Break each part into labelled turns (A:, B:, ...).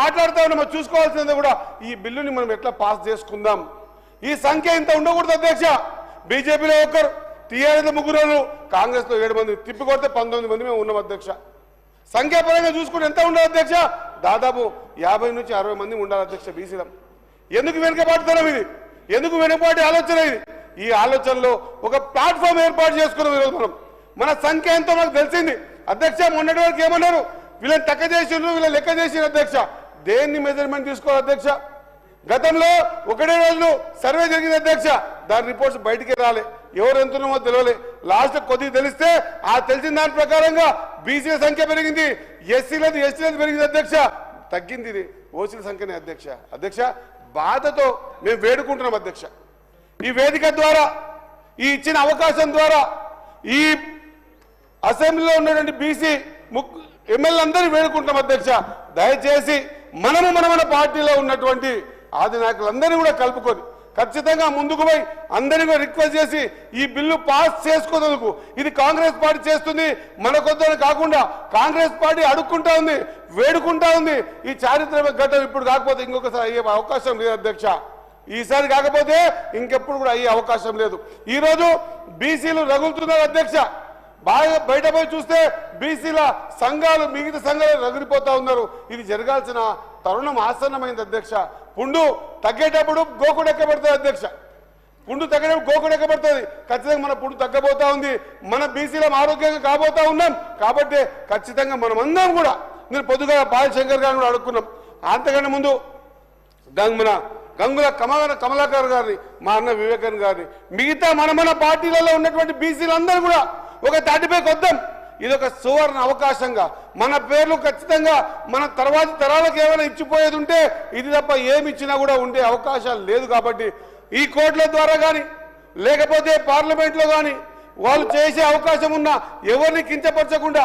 A: మాట్లాడుతూ ఉన్నామో చూసుకోవాల్సింది కూడా ఈ బిల్లుని మనం ఎట్లా పాస్ చేసుకుందాం? ఈ సంఖ్య ఇంత ఉండకూడదు అధ్యక్ష. బీజేపీలో ఒకరు టీఆర్ఎస్ ముగ్గురు కాంగ్రెస్లో ఏడు మంది. తిప్పికొడితే పంతొమ్మిది మంది మేము ఉన్నాం అధ్యక్ష. సంఖ్యాపరంగా చూసుకుంటే ఎంత ఉండాలి అధ్యక్ష? దాదాపు యాభై నుంచి అరవై మంది ఉండాలి అధ్యక్ష బీసీలో. ఎందుకు వెనుకబాటుతనం ఇది? ఎందుకు వెనుకబాటు ఆలోచన ఇది? ఈ ఆలోచనలో ఒక ప్లాట్ఫామ్ ఏర్పాటు చేసుకున్నాం ఈరోజు మనం. మన సంఖ్య ఎంతో మనకు తెలిసింది. అధ్యక్ష మొన్నటి వరకు ఏమన్నారు? వీళ్ళని తక్క చేసిండ్రు వీళ్ళని లెక్క చేసిన అధ్యక్ష. దేన్ని మెజర్మెంట్ తీసుకోవాలి అధ్యక్ష? గతంలో ఒకటే రోజులు సర్వే జరిగింది అధ్యక్ష. దాని రిపోర్ట్స్ బయటికి రాలే. ఎవరు ఎంత ఉన్నామో తెలియలే లాస్ట్ కొద్దిగా తెలిస్తే ఆ తెలిసిన దాని ప్రకారంగా బీసీల సంఖ్య పెరిగింది. ఎస్సీలది ఎస్టీలది పెరిగింది అధ్యక్ష. తగ్గింది ఇది. ఓసీల సంఖ్యనే అధ్యక్ష. అధ్యక్ష బాధతో మేము వేడుకుంటున్నాం అధ్యక్ష. ఈ వేదిక ద్వారా ఈ ఇచ్చిన అవకాశం ద్వారా ఈ అసెంబ్లీలో ఉన్నటువంటి బీసీ ముక్ ఎమ్మెల్యేలందరినీ వేడుకుంటున్నాం అధ్యక్ష. దయచేసి మనము మన మన పార్టీలో ఉన్నటువంటి ఆది నాయకులందరినీ కూడా కలుపుకొని ఖచ్చితంగా ముందుకు పోయి అందరినీ కూడా రిక్వెస్ట్ చేసి ఈ బిల్లు పాస్ చేసుకున్నందుకు ఇది కాంగ్రెస్ పార్టీ చేస్తుంది మన కాకుండా కాంగ్రెస్ పార్టీ అడుక్కుంటా ఉంది వేడుకుంటా ఉంది. ఈ చారిత్రక ఘటన ఇప్పుడు కాకపోతే ఇంకొకసారి అయ్యే అవకాశం లేదు అధ్యక్ష. ఈసారి కాకపోతే ఇంకెప్పుడు కూడా అయ్యే అవకాశం లేదు. ఈరోజు బీసీలు రగులుతున్నారు అధ్యక్ష. బాగా బయట పోయి చూస్తే బీసీల సంఘాలు మిగతా సంఘాలు రగిలిపోతా ఉన్నారు. ఇది జరగాల్సిన తరుణం ఆసన్నమైంది అధ్యక్ష. పుండు తగ్గేటప్పుడు గోకుడు ఎక్కబడుతుంది అధ్యక్ష. పుండు తగ్గేటప్పుడు గోకుడు ఎక్కబడుతుంది. ఖచ్చితంగా మన పుండు తగ్గబోతా ఉంది. మన బీసీలం ఆరోగ్యంగా కాబోతా ఉన్నాం. కాబట్టి ఖచ్చితంగా మనం అందరం కూడా నేను పొద్దుగా బాలశంకర్ గారిని కూడా అడుక్కున్నాం అంతకంటే ముందు గంగ్ మన గంగుల కమల కమలాకర్ గారిని మా అన్న వివేకన్ గారిని మిగతా మన మన పార్టీలలో ఉన్నటువంటి బీసీలందరూ కూడా ఒక తాటిపై కొద్దాం ఇది ఒక సువర్ణ అవకాశంగా. మన పేర్లు ఖచ్చితంగా మన తర్వాతి తరాలకు ఏమైనా ఇచ్చిపోయేది ఉంటే ఇది తప్ప ఏమి ఇచ్చినా కూడా ఉండే అవకాశాలు లేదు కాబట్టి ఈ కోర్టుల ద్వారా కానీ లేకపోతే పార్లమెంట్లో కానీ వాళ్ళు చేసే అవకాశం ఉన్నా ఎవరిని కించపరచకుండా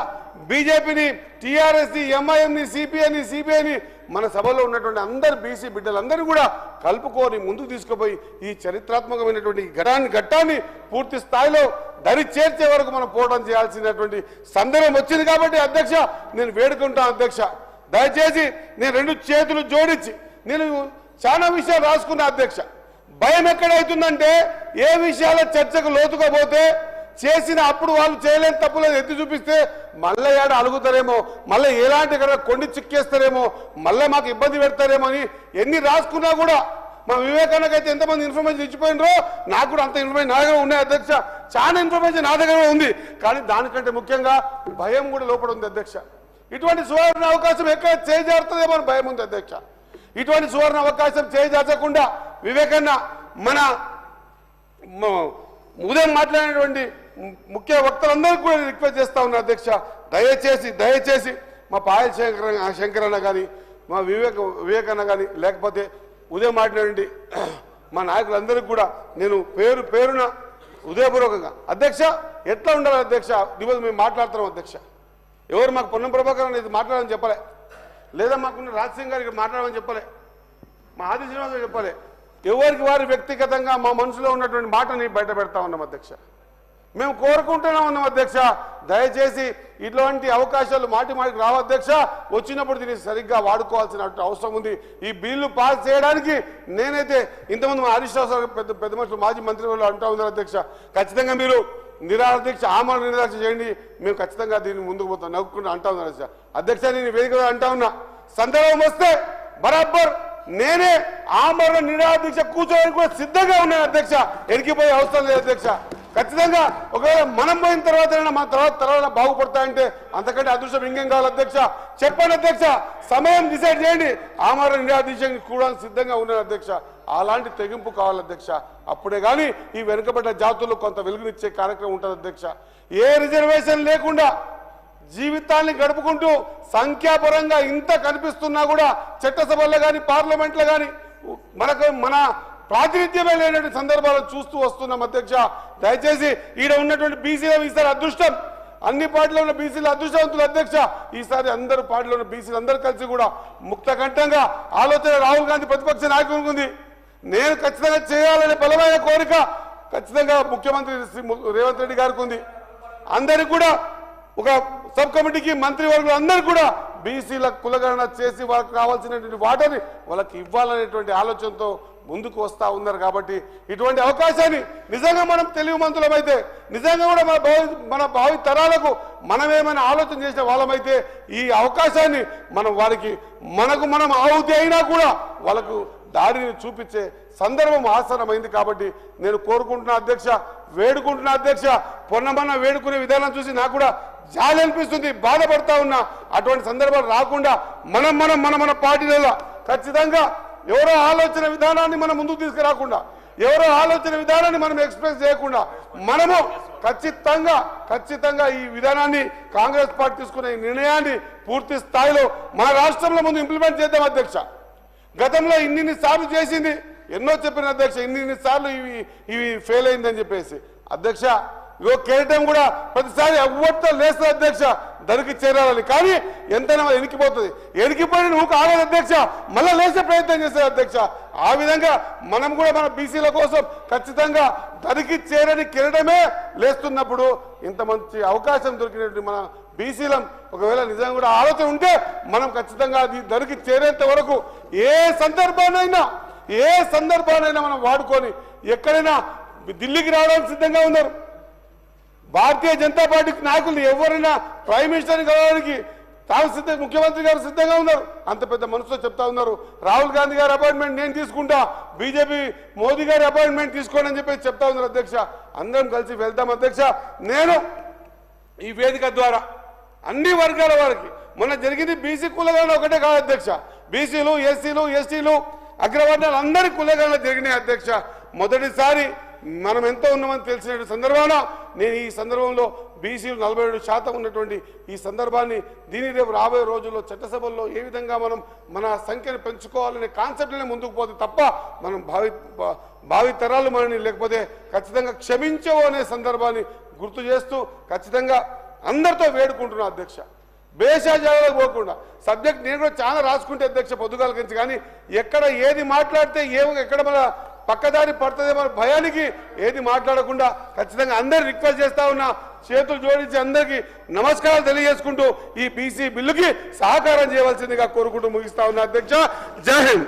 A: బీజేపీని టీఆర్ఎస్ని ఎంఐఎంని సిపిఐని సిబిఐని మన సభలో ఉన్నటువంటి అందరు బీసీ బిడ్డలందరూ కూడా కలుపుకొని ముందుకు తీసుకుపోయి ఈ చరిత్రాత్మకమైనటువంటి ఘటాన్ని ఘట్టాన్ని పూర్తి స్థాయిలో దరి చేర్చే వరకు మనం పోవడం చేయాల్సినటువంటి సందర్భం వచ్చింది కాబట్టి అధ్యక్ష నేను వేడుకుంటాను అధ్యక్ష. దయచేసి నేను రెండు చేతులు జోడించి నేను చాలా విషయాలు రాసుకున్నా అధ్యక్ష. భయం ఎక్కడైతుందంటే ఏ విషయాల చర్చకు లోతుకపోతే చేసిన అప్పుడు వాళ్ళు చేయలేని తప్పులేదు ఎత్తి చూపిస్తే మళ్ళీ ఏడ అలుగుతారేమో మళ్ళీ ఎలాంటి ఇక్కడ కొండి చిక్కేస్తారేమో మళ్ళీ మాకు ఇబ్బంది పెడతారేమో అని ఎన్ని రాసుకున్నా కూడా మా వివేకానందకి అయితే ఎంతమంది ఇన్ఫర్మేషన్ ఇచ్చిపోయినరో నాకు కూడా అంత ఇన్ఫర్మేషన్ నా దగ్గర ఉన్నాయి అధ్యక్ష. చాలా ఇన్ఫర్మేషన్ నా దగ్గర ఉంది. కానీ దానికంటే ముఖ్యంగా భయం కూడా లోపల ఉంది అధ్యక్ష. ఇటువంటి సువర్ణ అవకాశం ఎక్కడ చేజారుతుందేమో అని భయం ఉంది అధ్యక్ష. ఇటువంటి సువర్ణ అవకాశం చేజార్చకుండా వివేకన్న మన ఉదయం మాట్లాడినటువంటి ముఖ్య వక్తలందరికీ కూడా రిక్వెస్ట్ చేస్తా ఉన్నా అధ్యక్ష. దయచేసి దయచేసి మా పాయల్ శంకర శంకరన్న కానీ మా వివేక వివేకన్న కానీ లేకపోతే ఉదయం మాట్లాడండి. మా నాయకులందరికీ కూడా నేను పేరు పేరున ఉదయపూర్వకంగా అధ్యక్ష ఎట్లా ఉండాలి అధ్యక్ష? ఈరోజు మేము మాట్లాడుతున్నాం అధ్యక్ష. ఎవరు మాకు పొన్నం ప్రభాకర్ అనేది మాట్లాడమని చెప్పలే. లేదా మాకున్న రాజసింగ్ గారికి మాట్లాడమని చెప్పలే. మా ఆది శ్రీనివాసరావు చెప్పలే. ఎవరికి వారి వ్యక్తిగతంగా మా మనసులో ఉన్నటువంటి మాటని బయట పెడతా ఉన్నాం అధ్యక్ష. మేము కోరుకుంటూనే ఉన్నాం అధ్యక్ష. దయచేసి ఇట్లాంటి అవకాశాలు మాటి మాటికి రావు అధ్యక్ష. వచ్చినప్పుడు దీన్ని సరిగ్గా వాడుకోవాల్సిన అవసరం ఉంది. ఈ బిల్లు పాస్ చేయడానికి నేనైతే ఇంతమంది మా హరీష్ రావు పెద్ద పెద్ద మనుషులు మాజీ మంత్రి వాళ్ళు అంటా ఉన్నారు అధ్యక్ష. ఖచ్చితంగా మీరు నిరాదీక్ష ఆమరణ నిరాక్ష చేయండి. మేము ఖచ్చితంగా దీన్ని ముందుకు పోతాం. నవ్వుకుంటూ అంటా ఉన్నారు అధ్యక్ష. అధ్యక్ష నేను వేదిక అంటా ఉన్నా. సందర్భం వస్తే బరాబర్ నేనే ఆమరణ నిరాదీక్ష కూర్చోవడానికి కూడా సిద్ధంగా ఉన్నాను అధ్యక్ష. ఎరికిపోయే అవసరం లేదు అధ్యక్ష. ఖచ్చితంగా ఒకవేళ మనం పోయిన తర్వాత మన తర్వాత తర్వాత బాగుపడతాయంటే అంతకంటే అదృష్టం ఇంకేం కావాలి అధ్యక్ష. చెప్పండి అధ్యక్ష సమయం డిసైడ్ చేయండి. ఆమరణ నిరాదీక్ష కూడా సిద్ధంగా ఉన్నాను అధ్యక్ష. అలాంటి తెగింపు కావాలి అధ్యక్ష. అప్పుడే కానీ ఈ వెనుకబడ్డ జాతుల్లో కొంత వెలుగునిచ్చే కార్యక్రమం ఉంటుంది అధ్యక్ష. ఏ రిజర్వేషన్ లేకుండా జీవితాన్ని గడుపుకుంటూ సంఖ్యాపరంగా ఇంత కనిపిస్తున్నా కూడా చట్టసభల్లో కానీ పార్లమెంట్లో కానీ మనకు మన ప్రాతినిధ్యమే లేనటువంటి సందర్భాలు చూస్తూ వస్తున్నాం అధ్యక్ష. దయచేసి ఈడ ఉన్నటువంటి బీసీల ఈసారి అదృష్టం. అన్ని పార్టీలో ఉన్న బీసీలు అదృష్టవంతులు అధ్యక్ష. ఈసారి అందరు పార్టీలో ఉన్న బీసీలు అందరూ కలిసి కూడా ముక్తకంఠంగా ఆలోచన రాహుల్ గాంధీ ప్రతిపక్ష నాయకునికి ఉంది నేను ఖచ్చితంగా చేయాలనే బలమైన కోరిక ఖచ్చితంగా ముఖ్యమంత్రి శ్రీ రేవంత్ రెడ్డి గారికి ఉంది. అందరికి కూడా ఒక సబ్ కమిటీకి మంత్రివర్గులు అందరూ కూడా బీసీల కులగణన చేసి వాళ్ళకి కావాల్సినటువంటి వాటని వాళ్ళకి ఇవ్వాలనేటువంటి ఆలోచనతో ముందుకు వస్తూ ఉన్నారు కాబట్టి ఇటువంటి అవకాశాన్ని నిజంగా మనం తెలివిమంతులమైతే నిజంగా కూడా మన భావి మన భావి తరాలకు మనం ఏమైనా ఆలోచన చేసిన వాళ్ళమైతే ఈ అవకాశాన్ని మనం వారికి మనకు మనం ఆహుతి అయినా కూడా వాళ్ళకు దారిని చూపించే సందర్భం ఆసనమైంది కాబట్టి నేను కోరుకుంటున్న అధ్యక్ష వేడుకుంటున్న అధ్యక్ష పొన్నమన్న వేడుకునే విధానం చూసి నాకు కూడా జాలి అనిపిస్తుంది బాధపడతా ఉన్నా. అటువంటి సందర్భాలు రాకుండా మనం మనం మన మన పార్టీలలో ఖచ్చితంగా ఎవరో ఆలోచన విధానాన్ని మనం ముందుకు తీసుకురాకుండా ఎవరో ఆలోచన విధానాన్ని మనం ఎక్స్ప్రెస్ చేయకుండా మనము ఖచ్చితంగా ఖచ్చితంగా ఈ విధానాన్ని కాంగ్రెస్ పార్టీ తీసుకునే ఈ నిర్ణయాన్ని పూర్తి స్థాయిలో మన రాష్ట్రంలో ముందు ఇంప్లిమెంట్ చేద్దాం అధ్యక్ష. గతంలో ఇన్నిన్ని సార్లు చేసింది ఎన్నో చెప్పిన అధ్యక్ష ఇన్నిన్ని సార్లు ఇవి ఇవి ఫెయిల్ అయిందని చెప్పేసి. అధ్యక్ష ఇగో కేరటం కూడా ప్రతిసారి అవ్వతో లేస్తుంది అధ్యక్ష. దరికి చేరాలని. కానీ ఎంతైనా ఎనికిపోతుంది. ఎనికిపోయి నువ్వు కావాలి అధ్యక్ష. మళ్ళీ లేచే ప్రయత్నం చేశారు అధ్యక్ష. ఆ విధంగా మనం కూడా మన బీసీల కోసం ఖచ్చితంగా దరికి చేరని కిరటమే లేస్తున్నప్పుడు ఇంత మంచి అవకాశం దొరికినటువంటి మన బీసీలం ఒకవేళ నిజంగా కూడా ఆలోచన ఉంటే మనం ఖచ్చితంగా అది దరికి చేరేంత వరకు ఏ సందర్భానైనా ఏ సందర్భానైనా మనం వాడుకొని ఎక్కడైనా ఢిల్లీకి రావడానికి సిద్ధంగా ఉన్నారు. భారతీయ జనతా పార్టీ నాయకులు ఎవరైనా ప్రైమ్ మినిస్టర్ కావడానికి తాను సిద్ధ ముఖ్యమంత్రి గారు సిద్ధంగా ఉన్నారు. అంత పెద్ద మనసులో చెప్తా ఉన్నారు. రాహుల్ గాంధీ గారి అపాయింట్మెంట్ నేను తీసుకుంటా బీజేపీ మోదీ గారి అపాయింట్మెంట్ తీసుకోండి అని చెప్పి చెప్తా ఉన్నారు అధ్యక్ష. అందరం కలిసి వెళ్తాం అధ్యక్ష. నేను ఈ వేదిక ద్వారా అన్ని వర్గాల వారికి మొన్న జరిగింది బీసీ కులగణన ఒకటే కాదు అధ్యక్ష. బీసీలు ఎస్సీలు ఎస్టీలు అగ్రవర్ణాలు అందరి కులగణన జరిగినాయి అధ్యక్ష. మొదటిసారి మనం ఎంతో ఉన్నామని తెలిసిన సందర్భాన నేను ఈ సందర్భంలో బీసీలు నలభై ఏడు శాతం ఉన్నటువంటి ఈ సందర్భాన్ని దీని రేపు రాబోయే రోజుల్లో చట్టసభల్లో ఏ విధంగా మనం మన సంఖ్యను పెంచుకోవాలనే కాన్సెప్ట్నే ముందుకు పోతే తప్ప మనం భావి భావితరాలు మనని లేకపోతే ఖచ్చితంగా క్షమించవు అనే సందర్భాన్ని గుర్తు చేస్తూ ఖచ్చితంగా అందరితో వేడుకుంటున్నా అధ్యక్ష. భేషాజాలకు పోకుండా. సబ్జెక్ట్ నేను కూడా చాలా రాసుకుంటే అధ్యక్ష పొద్దుగాల గురించి కానీ ఎక్కడ ఏది మాట్లాడితే ఏ ఎక్కడ మన పక్కదారి పడుతుంది మన భయానికి ఏది మాట్లాడకుండా ఖచ్చితంగా అందరు రిక్వెస్ట్ చేస్తా ఉన్నా. చేతులు జోడించి అందరికీ నమస్కారాలు తెలియజేసుకుంటూ ఈ బీసీ బిల్లుకి సహకారం చేయవలసిందిగా కోరుకుంటూ ముగిస్తా ఉన్నా. అధ్యక్ష జై హింద్.